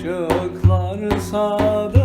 Aşıklar sadıklar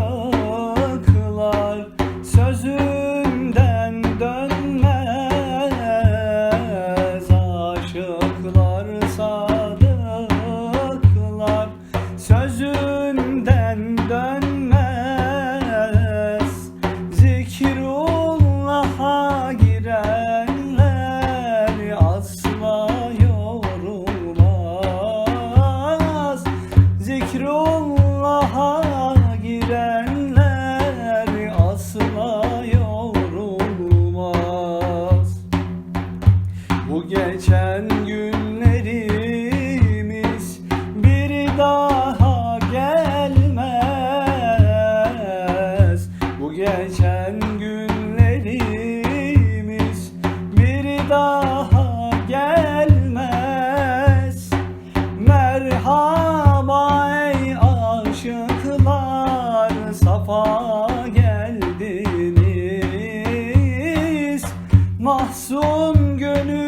Mahzun gönülleri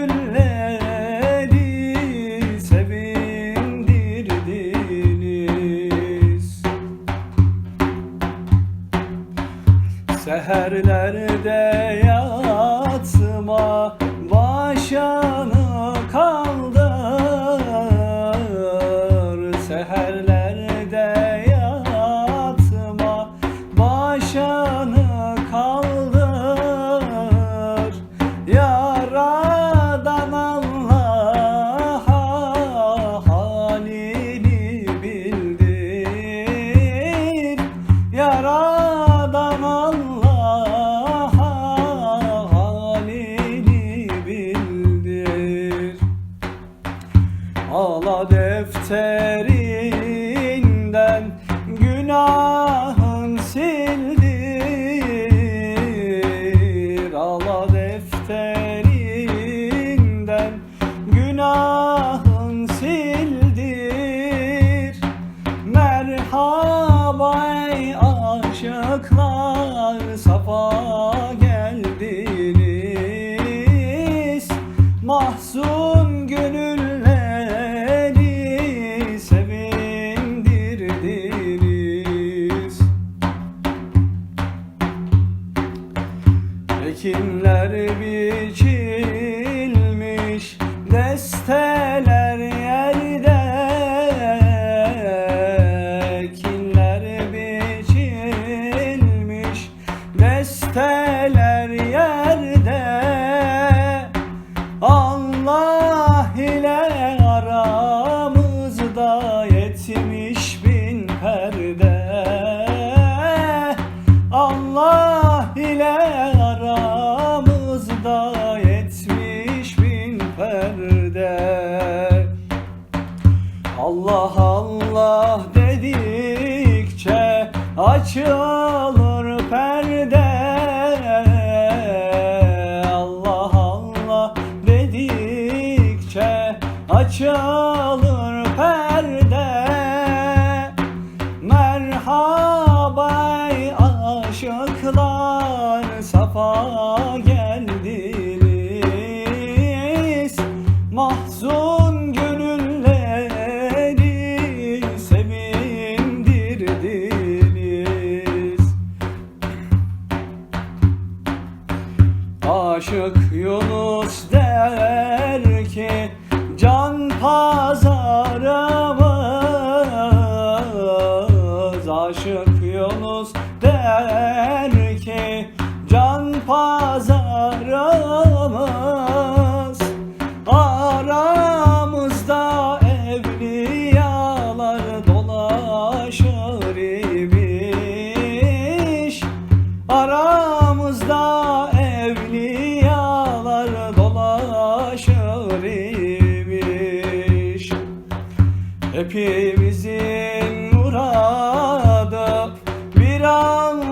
sevindirdiniz. Seherlerde Mahzun gönülleri sevindirdiniz. Ekinler biçilmiş perde Allah Allah dedikçe açılır perde. Allah Allah dedikçe açılır Aşık Yunus der ki can pazarımız. Aşık Yunus der ki can pazarımız Hepimizin muradı bir Allah'ımız.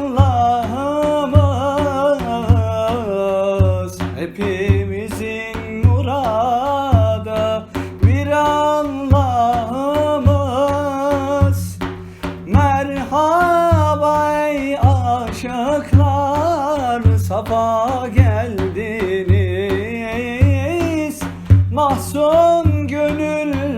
Hepimizin muradı bir Allah'ımız. Merhaba ey aşıklar safa geldiniz. Mahzun gönüller